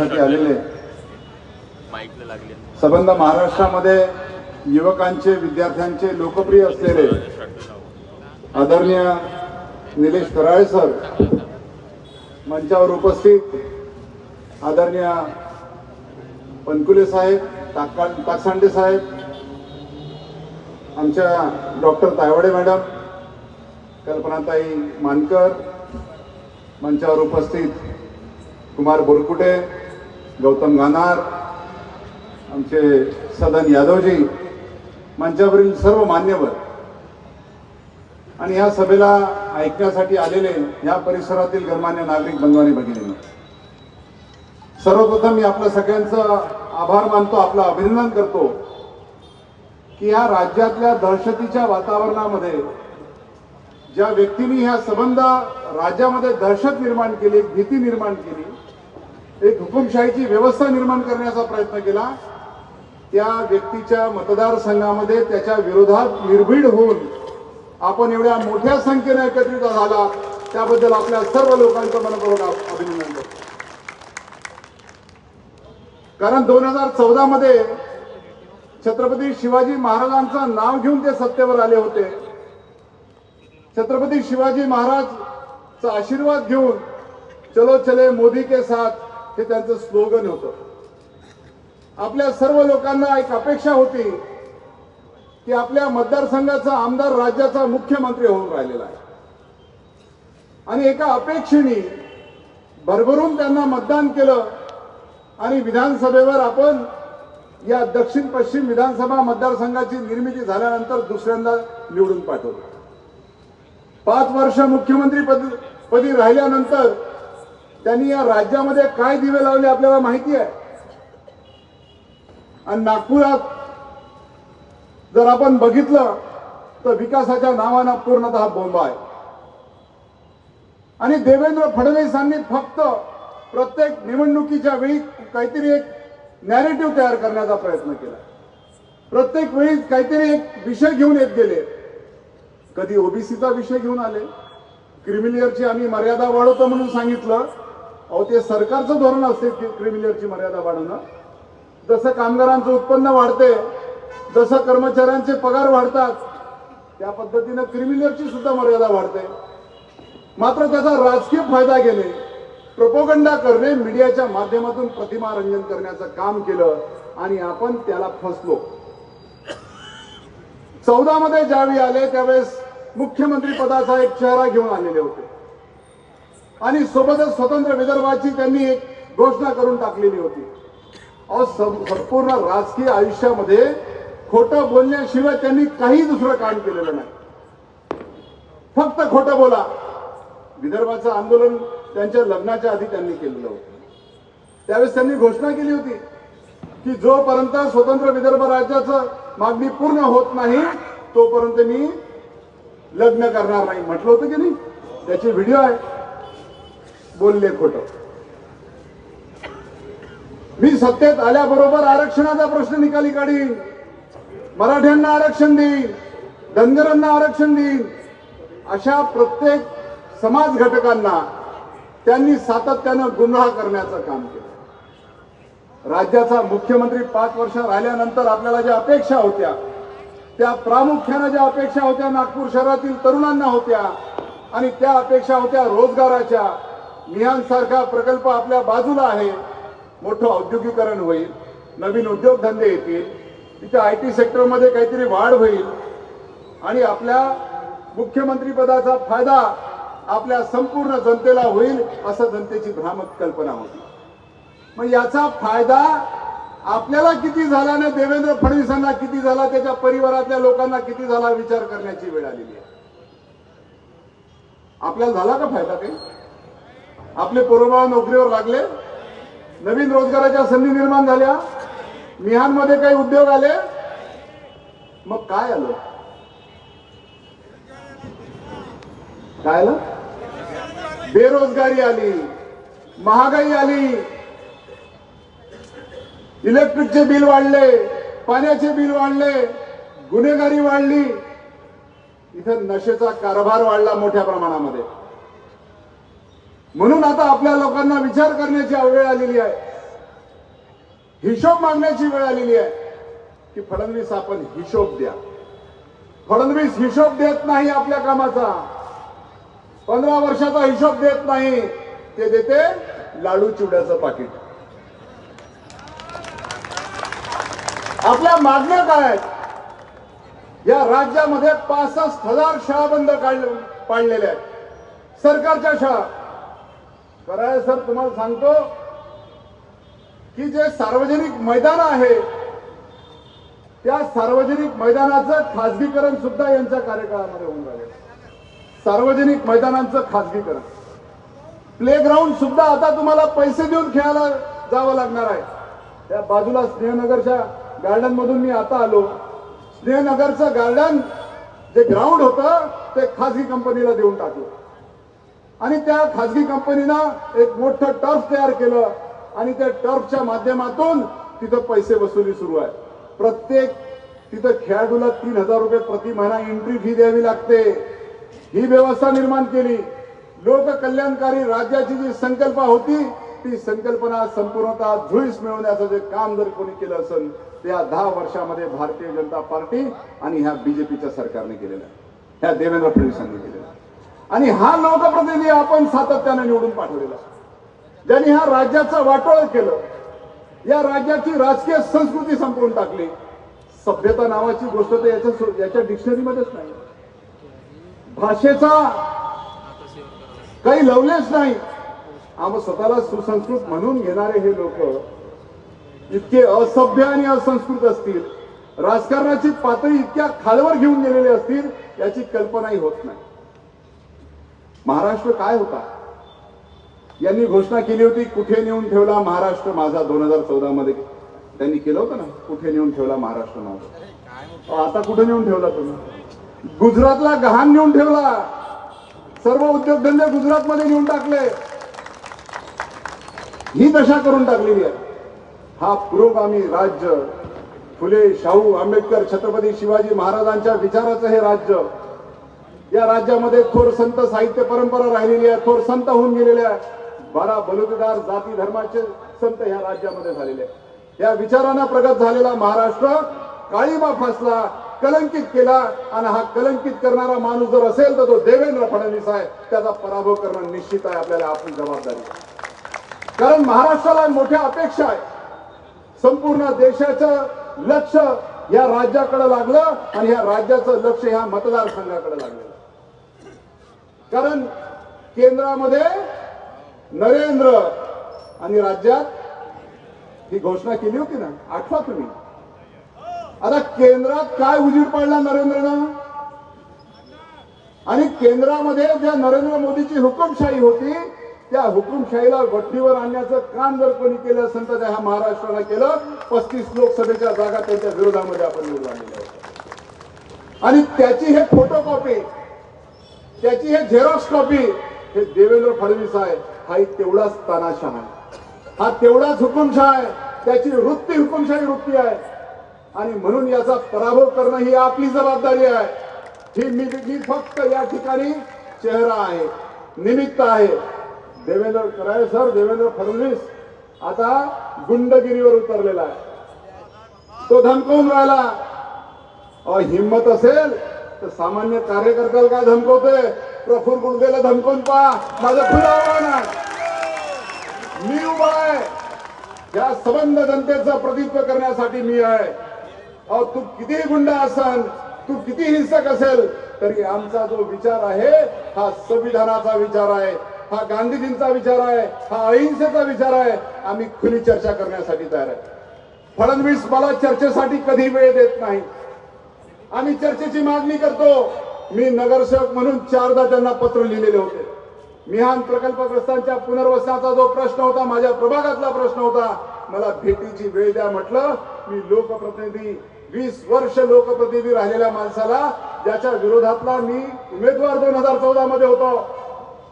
ऐकण्यासाठी आलेले सबंध महाराष्ट्रामध्ये युवकांचे विद्यार्थ्यांचे लोकप्रिय असलेले आदरणीय निलेश कराळे सर मंचावर उपस्थित आदरणीय पनकुले साहेब ताका ताकसांडे साहेब आमच्या डॉक्टर तायवडे मॅडम कल्पनाताई मानकर मंचावर उपस्थित कुमार बोरकुटे गौतम गानार आमचे सदन यादवजी मंचावरील सर्व मान्यवर आणि या सभेला ऐकण्यासाठी आलेले या परिसरातील गणमान्य नागरिक बंधू भगिनी सर्वप्रथम मी आपलं सगळ्यांचं आभार मानतो आपलं अभिनंदन करतो की या राज्यातल्या दहशतीच्या वातावरणामध्ये ज्या व्यक्तींनी ह्या संबंध राज्यामध्ये दहशत निर्माण केली भीती निर्माण केली एक हुकुमशाहीची व्यवस्था निर्माण करण्याचा प्रयत्न केला. त्या व्यक्तीच्या मतदारसंघामध्ये त्याच्या विरोधात निर्भीड होऊन आपण एवढ्या मोठ्या संख्येने एकत्रित झाला. त्याबद्दल आपल्या सर्व लोकांचं मनपूर्वक अभिनंदन करतो. कारण दोन हजार चौदा मध्ये छत्रपती शिवाजी महाराजांचं नाव घेऊन ते सत्तेवर आले होते. छत्रपती शिवाजी महाराजचा आशीर्वाद घेऊन चलो चले मोदी के साथ हे त्यांचं स्लोगन होतं. आपल्या सर्व लोकांना एक अपेक्षा होती की आपल्या मतदारसंघाचा आमदार राज्याचा मुख्यमंत्री होऊन राहिलेला आहे. आणि एका अपेक्षेने भरभरून त्यांना मतदान केलं आणि विधानसभेवर आपण या दक्षिण पश्चिम विधानसभा मतदारसंघाची निर्मिती झाल्यानंतर दुसऱ्यांदा निवडून पाठवलं. पाच वर्ष मुख्यमंत्री पदी पदी राहिल्यानंतर त्यांनी या राज्यामध्ये काय दिवे लावले आपल्याला माहिती आहे? आणि नागपुरात जर आपण बघितलं तर विकासाच्या नावानं पूर्णतः बोंब आहे. आणि देवेंद्र फडणवीसांनी फक्त प्रत्येक निवडणुकीच्या वेळी काहीतरी एक नॅरेटिव्ह तयार करण्याचा प्रयत्न केला. प्रत्येक वेळी काहीतरी एक विषय घेऊन येत गेले. कधी ओबीसीचा विषय घेऊन आले. क्रिमिलियरची आम्ही मर्यादा वाढवतो म्हणून सांगितलं. अहो ते सरकारचं धोरण असते क्रिमिलियरची मर्यादा वाढवणं. जसं कामगारांचं उत्पन्न वाढते जसं कर्मचाऱ्यांचे पगार वाढतात त्या पद्धतीनं क्रिमिलियरची सुद्धा मर्यादा वाढते. मात्र त्याचा राजकीय फायदा घेणे प्रोपोगंडा करणे मीडियाच्या माध्यमातून प्रतिमा रंजन करण्याचं काम केलं आणि आपण त्याला फसलो. चौदा मध्ये ज्यावेळी आले त्यावेळेस मुख्यमंत्री पदाचा एक चेहरा घेऊन आलेले होते. आणि सोबतच स्वतंत्र विदर्भाची त्यांनी एक घोषणा करून टाकलेली होती. अहो संपूर्ण राजकीय आयुष्यामध्ये खोटं बोलण्याशिवाय त्यांनी काही दुसरं काम केलेलं नाही. फक्त खोटं बोला. विदर्भाचं आंदोलन त्यांच्या लग्नाच्या आधी त्यांनी केलेलं होतं. त्यावेळेस त्यांनी घोषणा केली होती की जोपर्यंत स्वतंत्र विदर्भ राज्याचं मागणी पूर्ण होत नाही तोपर्यंत मी लग्न करणार नाही. म्हटलं होतं की नाही? त्याचे व्हिडिओ आहे बोलले खोट. मी सत्तेत आल्याबरोबर आरक्षणाचा प्रश्न निकाली काढीन. मराठ्यांना आरक्षण देईन. धनगरांना आरक्षण देईन. अशा प्रत्येक समाज घटकांना त्यांनी सातत्यानं गुन्हा करण्याचं काम केलं. राज्याचा मुख्यमंत्री पाच वर्ष राहिल्यानंतर आपल्याला ज्या अपेक्षा होत्या त्या प्रामुख्यानं ज्या अपेक्षा होत्या नागपूर शहरातील तरुणांना होत्या आणि त्या अपेक्षा होत्या रोजगाराच्या मिहानसारखा प्रकल्प आपल्या बाजूला आहे. मोठं औद्योगिकरण होईल. नवीन उद्योगधंदे येतील. तिथे आय टी सेक्टरमध्ये काहीतरी वाढ होईल. आणि आपल्या मुख्यमंत्रीपदाचा फायदा आपल्या संपूर्ण जनतेला होईल असं जनतेची भ्रामक कल्पना होती. मग याचा फायदा आपल्याला किती झाल्याने देवेंद्र फडणवीसांना किती झाला त्याच्या परिवारातल्या लोकांना किती झाला विचार करण्याची वेळ आलेली आहे. आपल्याला झाला का फायदा काही? आपले पोरबाळ नोकरीवर लागले. नवीन रोजगाराच्या संधी निर्माण झाल्या. मिहानमध्ये काही उद्योग आले. मग काय आलं? काय आलं? बेरोजगारी आली. महागाई आली. इलेक्ट्रिकचे बिल वाढले. पाण्याचे बिल वाढले. गुन्हेगारी वाढली. इथं नशेचा कारभार वाढला मोठ्या प्रमाणामध्ये. म्हणून आता आपल्या लोकांना विचार करण्याची वेळ आलेली आहे. हिशोब मागण्याची वेळ आलेली आहे. की फडणवीस आपण हिशोब द्या. फडणवीस हिशोब देत नाही आपल्या कामाचा. पंधरा वर्षाचा हिशोब देत नाही. ते देते लाडू चिवड्याचं पाकिट. आपल्या मागण्या काय आहेत? या राज्यामध्ये पासष्ट हजार शाळा बंद काढ पाडलेल्या आहेत. सरकारच्या शाळा. कराय सर तुम्हाला सांगतो की जे सार्वजनिक मैदान आहे त्या सार्वजनिक मैदानाचं खाजगीकरण सुद्धा यांच्या कार्यकाळामध्ये होऊन राहिले सार्वजनिक मैदानांचं खाजगीकरण. प्लेग्राऊंड सुद्धा आता तुम्हाला पैसे देऊन खेळायला जावं लागणार आहे. त्या बाजूला स्नेहनगरच्या गार्डन मधून मी आता आलो. स्नेहनगरचं गार्डन जे ग्राउंड होतं ते खाजगी कंपनीला देऊन टाकलं. आणि त्या खाजगी कंपनीनं एक मोठं टर्फ तयार केलं आणि त्या टर्फच्या माध्यमातून तिथं पैसे वसुली सुरू आहे. प्रत्येक तिथं खेळाडूला तीन हजार रुपये प्रति महिना एंट्री फी द्यावी लागते. ही व्यवस्था निर्माण केली. लोककल्याणकारी राज्याची जी संकल्पना होती ती संकल्पना संपूर्णतः धुळीस मिळवण्याचं जे काम जर कोणी केलं असेल त्या दहा वर्षामध्ये भारतीय जनता पार्टी आणि ह्या बीजेपीच्या सरकारने केलेलं आहे. ह्या देवेंद्र फडणवीसांनी केलेलं आणि हा लोकप्रतिनिधी आपण सातत्याने निवडून पाठवलेला ज्यांनी ह्या राज्याचं वाटोळ केलं या राज्याची राजकीय संस्कृती संपवून टाकली. सभ्यता नावाची गोष्ट तर याच्या याच्या डिक्शनरीमध्येच नाही. भाषेचा काही लवलेच नाही. आम्ही स्वतःला सुसंस्कृत म्हणून घेणारे हे लोक इतके असभ्य आणि असंस्कृत असतील. राजकारणाची पातळी इतक्या खालवर घेऊन गेलेले असतील याची कल्पनाही होत नाही. महाराष्ट्र काय होता? यांनी घोषणा केली होती कुठे नेऊन ठेवला महाराष्ट्र माझा दोन हजार चौदा मध्ये? त्यांनी केलं होतं ना कुठे नेऊन ठेवला महाराष्ट्र माझा? आता कुठे नेऊन ठेवला तुम्ही? गुजरातला गहाण नेऊन ठेवला. सर्व उद्योगधंदे गुजरातमध्ये नेऊन टाकले. ही दशा करून टाकलेली आहे. हा पुरोगामी राज्य. फुले शाहू आंबेडकर छत्रपती शिवाजी महाराजांच्या विचाराचं हे राज्य. या राज्यामध्ये थोर संत साहित्य परंपरा राहिलेली आहे थोर संत होऊन गेलेल्या बारा बलुतेदार जाती धर्माचे संत या राज्यामध्ये झालेले आहे या विचारानं प्रगत झालेला महाराष्ट्र काळीमा फासला कलंकित केला आणि हा कलंकित करणारा माणूस जर असेल तर तो देवेंद्र फडणवीस आहे. त्याचा पराभव करणं निश्चित आहे आपल्याला आपली जबाबदारी. कारण महाराष्ट्राला मोठ्या अपेक्षा आहे. संपूर्ण देशाचं लक्ष या राज्याकडे लागलं आणि या राज्याचं लक्ष ह्या मतदारसंघाकडे लागलं. कारण केंद्रामध्ये नरेंद्र आणि राज्यात ही घोषणा केली होती ना आठवा तुम्ही. आता केंद्रात काय उजीड पडला नरेंद्रनं? आणि केंद्रामध्ये ज्या नरेंद्र मोदीची हुकुमशाही होती त्या हुकुमशाहीला गठ्ठीवर आणण्याचं काम जर कोणी केलं असेल तर त्या ह्या महाराष्ट्राला केलं. पस्तीस लोकसभेच्या जागा त्यांच्या विरोधामध्ये आपण निवडून आणि त्याची हे फोटोकॉपी त्याची हे झेरॉक्स कॉपी हे देवेंद्र फडणवीस आहे. हा एक तेवढाच तानाशाह आहे. हा तेवढाच हुकुमशाह आहे. त्याची वृत्ती हुकुमशाही वृत्ती आहे. आणि म्हणून याचा पराभव करणं ही आपली जबाबदारी आहे. ही मी फक्त या ठिकाणी चेहरा आहे. निमित्त आहे. देवेंद्र कराय सर देवेंद्र फडणवीस आता गुंडगिरीवर उतरलेला आहे. तो धमकवून राहिला. हिंमत असेल तर सामान्य कार्यकर्त्याला काय धमकवतोय? प्रफुल गुडदेला धमकवून पहा. माझं खुलं आव्हान आहे. मी उभा आहे. या सबंध जनतेचं प्रतित्व करण्यासाठी मी आहे. अहो तू कितीही गुंड असाल तू किती हिंसक असेल तरी आमचा जो विचार आहे हा संविधानाचा विचार आहे हा गांधीजींचा विचार आहे हा अहिंसेचा विचार आहे आम्ही खुली चर्चा करण्यासाठी तयार आहे. फडणवीस मला चर्चेसाठी कधी वेळ देत नाही. आम्ही चर्चेची मागणी करतो. मी नगरसेवक म्हणून चारदा त्यांना पत्र लिहिलेले होते. मिहान प्रकल्पग्रस्तांच्या पुनर्वसनाचा जो प्रश्न होता माझ्या प्रभागातला प्रश्न होता मला भेटीची वेळ द्या म्हटलं. मी लोकप्रतिनिधी वीस वर्ष लोकप्रतिनिधी राहिलेल्या माणसाला ज्याच्या विरोधातला मी उमेदवार दोन हजार चौदा मध्ये होतो.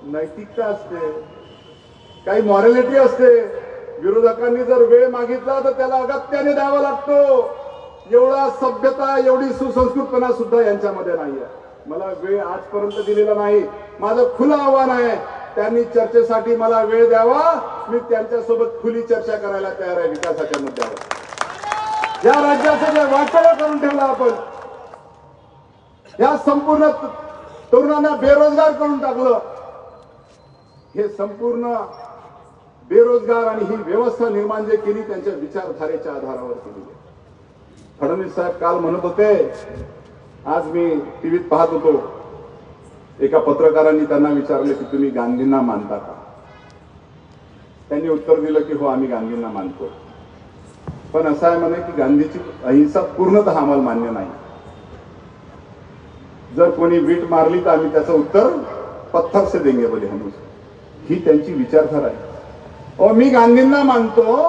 नैतिकता असते. काही मॉरॅलिटी असते. विरोधकांनी जर वेळ मागितला तर त्याला अगत्याने द्यावा लागतो. एवढा सभ्यता एवढी सुसंस्कृतपणा सुद्धा यांच्यामध्ये नाहीये. मला वेळ आजपर्यंत दिलेला नाही. माझं खुलं आव्हान आहे. त्यांनी चर्चेसाठी मला वेळ द्यावा. मी त्यांच्यासोबत खुली चर्चा करायला तयार आहे विकासाच्या मुद्द्यावर. या राज्याचं जे वाटोळं करून ठेवलं आपण या संपूर्ण तरुणांना बेरोजगार करून टाकलं हे संपूर्ण बेरोजगार आणि ही व्यवस्था निर्माण जे केली त्यांच्या विचारधारेच्या आधारावर केली. आहे. फडणवीस साहेब काल म्हणत होते आज मी टीव्हीत पाहत होतो. एका पत्रकारांनी त्यांना विचारले की तुम्ही गांधींना मानता का? त्यांनी उत्तर दिलं की हो आम्ही गांधींना मानतो. पण असं आहे म्हणे की गांधीची अहिंसा पूर्णतः आम्हाला मान्य नाही. जर कोणी वीट मारली तर आम्ही त्याचं उत्तर पत्थर से देंगे बोले हम ही त्यांची विचारधारा आहे. अहो मी गांधींना मानतो.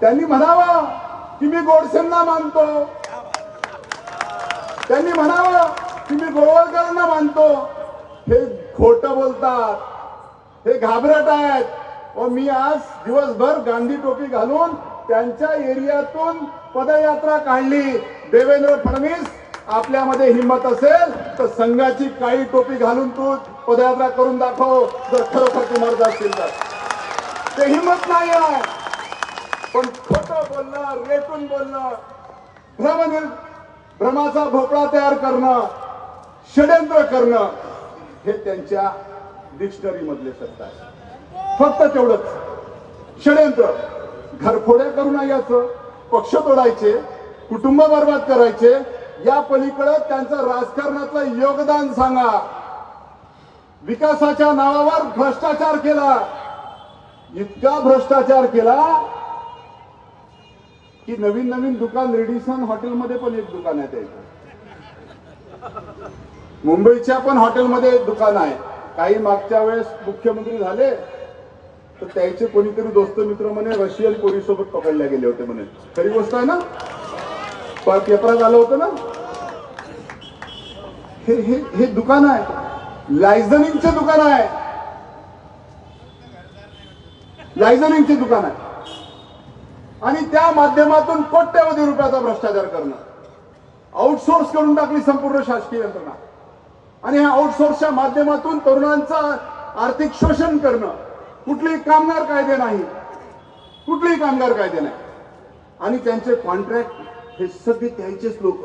त्यांनी म्हणावा. की मी गोडसेंना मानतो. त्यांनी म्हणावं की मी गोवळकरांना मानतो. हे खोट बोलतात. हे घाबरट आहेत. व मी आज दिवसभर गांधी टोपी घालून त्यांच्या एरियातून पदयात्रा काढली. देवेंद्र फडणवीस आपल्यामध्ये हिंमत असेल तर संघाची काळी टोपी घालून तू पदयात्रा करून दाखव. जर खरोखर तू असतील तर ते हिंमत नाही आहे. पण खोटं बोलणं रेटून बोलणं भ्रम भ्रमाचा भोपळा तयार करणं षडयंत्र करणं हे त्यांच्या डिक्शनरी मधले शब्द आहे फक्त तेवढंच. षडयंत्र. घरफोड्या करू नये याचं. पक्ष तोडायचे. कुटुंब बर्बाद करायचे. या पलीकडे त्यांचं राजकारणातलं योगदान सांगा. विकासाच्या नावावर भ्रष्टाचार केला. इतका भ्रष्टाचार केला की नवीन नवीन दुकान रेडिसन हॉटेलमध्ये पण एक दुकान आहे त्याचं मुंबईच्या पण हॉटेलमध्ये एक दुकान आहे. काही मागच्या वेळेस मुख्यमंत्री झाले तर त्याचे कोणीतरी दोस्त मित्र म्हणे रशियन पोलीसोबत पकडले गेले होते म्हणे. खरी गोष्ट आहे ना? प- पेपरात आलं होतं ना? हे हे हे दुकान आहे. लायझनिंगचे दुकान आहे. लायझनिंगचे दुकान आहे. आणि त्या माध्यमातून कोट्यवधी रुपयाचा भ्रष्टाचार करणं आउटसोर्स करून टाकली संपूर्ण शासकीय यंत्रणा. आणि ह्या आउटसोर्सच्या माध्यमातून तरुणांचं आर्थिक शोषण करणं कुठलेही कामगार कायदे नाही. कुठलेही कामगार कायदे नाही. आणि त्यांचे कॉन्ट्रॅक्ट हे सगळे त्यांचेच लोक.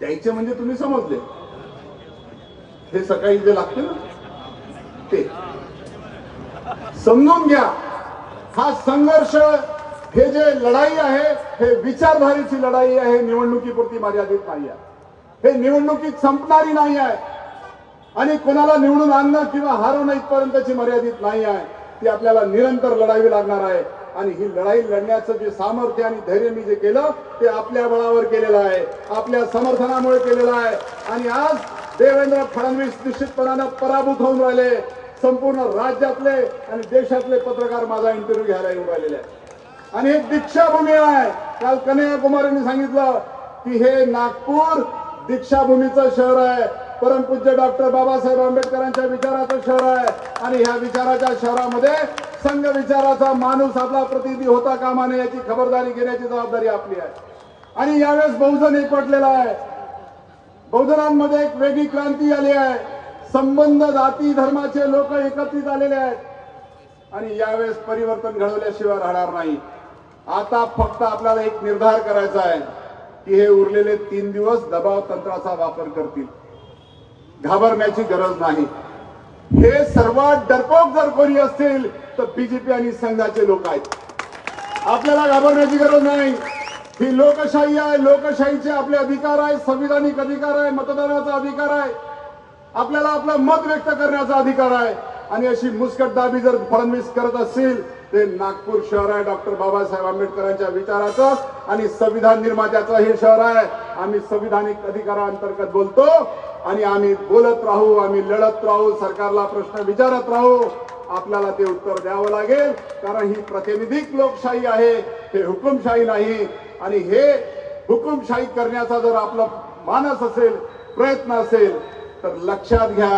त्यांचे म्हणजे तुम्ही समजले. हे सकाळी जे लागते ना ते. समजून घ्या. हा संघर्ष हे जे लढाई आहे हे विचारधारेची लढाई आहे निवडणुकीपुरती मर्यादित नाही आहे. हे निवडणुकीत संपणारी नाही आहे. आणि कोणाला निवडून आणणं किंवा हरवणं इथपर्यंतची मर्यादित नाही आहे. ती आपल्याला निरंतर लढावी लागणार आहे. आणि ही लढाई लढण्याचं जे सामर्थ्य आणि धैर्य मी जे केलं ते आपल्या बळावर केलेलं आहे. आपल्या समर्थनामुळे केलेलं आहे. आणि आज देवेंद्र फडणवीस निश्चितपणानं पराभूत होऊन राहिले. संपूर्ण राज्यातले आणि देशातले पत्रकार माझा इंटरव्ह्यू घ्यायला येऊन राहिलेले आहेत. आणि हे दीक्षाभूमी आहे. काल कन्हैया सांगितलं की हे नागपूर दीक्षाभूमीचं शहर आहे. परमपूज्य डॉक्टर बाबासाहेब आंबेडकरांच्या विचाराचं शहर आहे. आणि ह्या विचाराच्या शहरामध्ये संघ विचाराचा माणूस आपला प्रतिनिधी होता कामा नये याची खबरदारी घेण्याची जबाबदारी आपली आहे. आणि यावेळेस बहुजन एकवटलेला आहे. बहुजनांमध्ये एक वेगळी क्रांती आली आहे. संबंध जाती धर्माचे लोक एकत्रित आलेले आहेत. आणि यावेळेस परिवर्तन घडवल्याशिवाय राहणार नाही. आता फक्त आपल्याला एक निर्धार करायचा आहे की हे उरलेले तीन दिवस दबाव तंत्राचा वापर करतील. घाबरण्याची गरज नाही. हे सर्वात डरपोक जर कोणी असतील तर बीजेपी आणि संघाचे लोक आहेत. आपल्याला घाबरण्याची गरज नाही. ही लोकशाही आहे लोकशाहीचे आपले अधिकार आहे संविधानिक अधिकार आहे मतदानाचा अधिकार आहे. आपल्याला आपलं मत व्यक्त करण्याचा अधिकार आहे. आणि अशी मुस्कटदाबी जर फडणवीस करत असतील ते नागपूर शहर आहे. डॉक्टर बाबासाहेब आंबेडकरांच्या विचाराचं आणि संविधान निर्मात्याचं हे शहर आहे. आम्ही संविधानिक अधिकारांतर्गत बोलतो आणि आम्ही बोलत राहू आम्ही लढत राहू सरकारला प्रश्न विचारत राहू. आपल्याला ते उत्तर द्यावं लागेल. कारण ही प्रातिनिधिक लोकशाही आहे हे हुकुमशाही नाही. आणि हे हुकुमशाही करण्याचा जर आपला मानस असेल प्रयत्न असेल तर लक्षात घ्या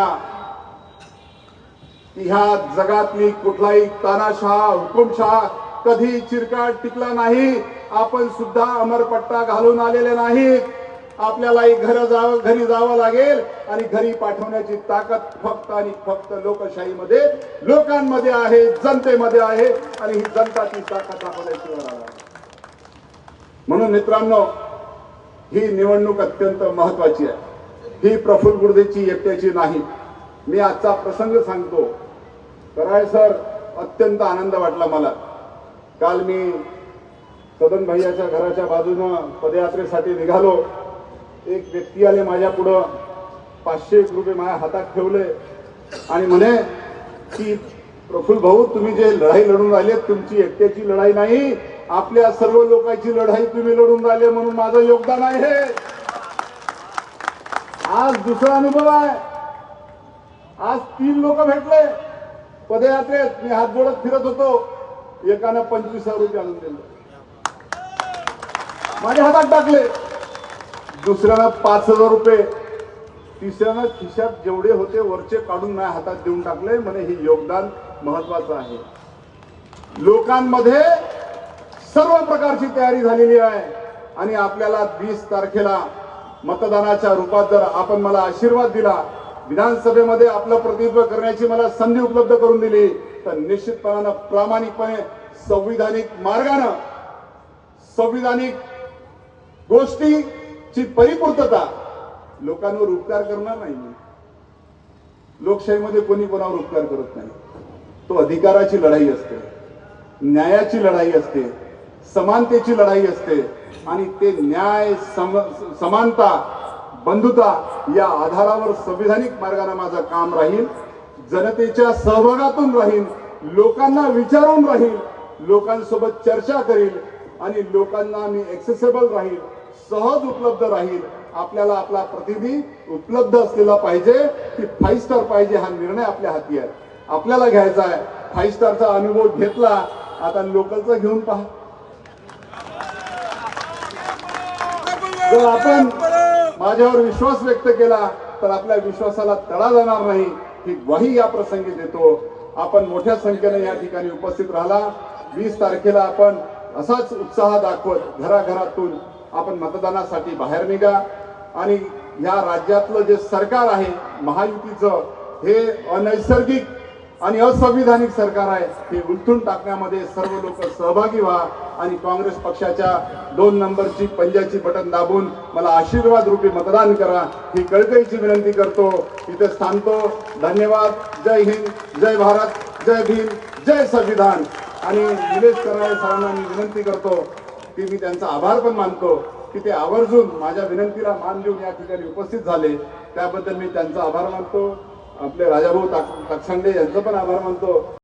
की ह्या जगातली कुठलाही तानाशाह हुकुमशाह कधी चिरकाट टिकला नाही. आपण सुद्धा अमरपट्टा घालून आलेले नाहीत आपल्यालाही घर जावं घरी जावं लागेल आणि घरी पाठवण्याची ताकद फक्त आणि फक्त लोकशाहीमध्ये लोकांमध्ये आहे जनतेमध्ये आहे आणि ही जनता ती ताकद दाखवण्याची म्हणून मित्रांनो ही निवडणूक अत्यंत महत्वाची आहे. ही प्रफुल्ल गुर्देची एकट्याची नाही. मी आजचा प्रसंग सांगतो. कराय सर अत्यंत आनंद वाटला मला. काल मी सदन भैयाच्या घराच्या बाजूनं पदयात्रेसाठी निघालो. एक व्यक्ती आले माझ्या पुढं पाचशे एक रुपये माझ्या हातात ठेवले आणि म्हणे की प्रफुल्ल भाऊ तुम्ही जे लढाई लढून राहिले तुमची एकट्याची लढाई नाही आपल्या सर्व लोकांची लढाई तुम्ही लढून राहिले म्हणून माझं योगदान आहे. आज दुसरा अनुभव आहे. आज तीन लोक भेटले. पदयात्रेत मी हात जोडत फिरत होतो. एकानं पंचवीस हजार रुपये आणून दिले. माझ्या हातात टाकले. दुसऱ्यानं पाच हजार रुपये. तिसऱ्यानं खिशात जेवढे होते वरचे काढून माझ्या हातात देऊन टाकले. म्हणे हे योगदान महत्वाचं आहे. लोकांमध्ये सर्व प्रकारची तयारी झालेली आहे. आणि आपल्याला वीस तारखेला मतदानाच्या रूपात जर आपण मला आशीर्वाद दिला विधानसभेमध्ये आपलं प्रतिनिधित्व करण्याची मला संधी उपलब्ध करून दिली. तर निश्चितपणानं प्रामाणिकपणे संविधानिक मार्गानं संविधानिक गोष्टीची परिपूर्तता लोकांवर उपकार करणार नाही लोकशाहीमध्ये कोणी कोणावर उपकार करत नाही. तो अधिकाराची लढाई असते न्यायाची लढाई असते समानतेची लढाई असते आणि ते न्याय सम समानता बंधुता या आधारावर संविधानिक मार्गाने माझं काम राहील जनतेच्या सहभागातून राहील लोकांना विचारून राहील लोकांसोबत चर्चा करील आणि लोकांना मी एक्सेसेबल राहील सहज उपलब्ध राहील. आपल्याला आपला प्रतिनिधी उपलब्ध असलेला पाहिजे की फाईव्ह स्टार पाहिजे हा निर्णय आपल्या हाती आहे. आपल्याला घ्यायचा आहे. फाईव्ह स्टारचा अनुभव घेतला आता लोकलचा घेऊन पहा. जर आपण माझ्यावर विश्वास व्यक्त केला तर आपल्या विश्वासाला तडा जाणार नाही. ही ग्वाही या प्रसंगी देतो. आपण मोठ्या संख्येने या ठिकाणी उपस्थित राहिला. वीस तारखेला आपण असाच उत्साह दाखवत घराघरातून आपण मतदानासाठी बाहेर निघा. आणि या राज्यातलं जे सरकार आहे महायुतीचं हे अनैसर्गिक आणि असंविधानिक सरकार आहे हे उलथून टाकण्यामध्ये सर्व लोक सहभागी व्हा. आणि काँग्रेस पक्षाच्या दोन नंबरची पंजाची बटन दाबून मला आशीर्वाद रूपी मतदान करा. ही कळकळीची विनंती करतो. इथे थांबतो धन्यवाद. जय हिंद जय भारत जय भीम जय संविधान. आणि निलेश कराळे सरांना मी विनंती करतो की मी त्यांचा आभार पण मानतो की ते आवर्जून माझ्या विनंतीला मान देऊन या ठिकाणी उपस्थित झाले. त्याबद्दल मी त्यांचा आभार मानतो. आपले राजाभाऊ ताक- ताकसांडे यांचा पण आभार मानतो.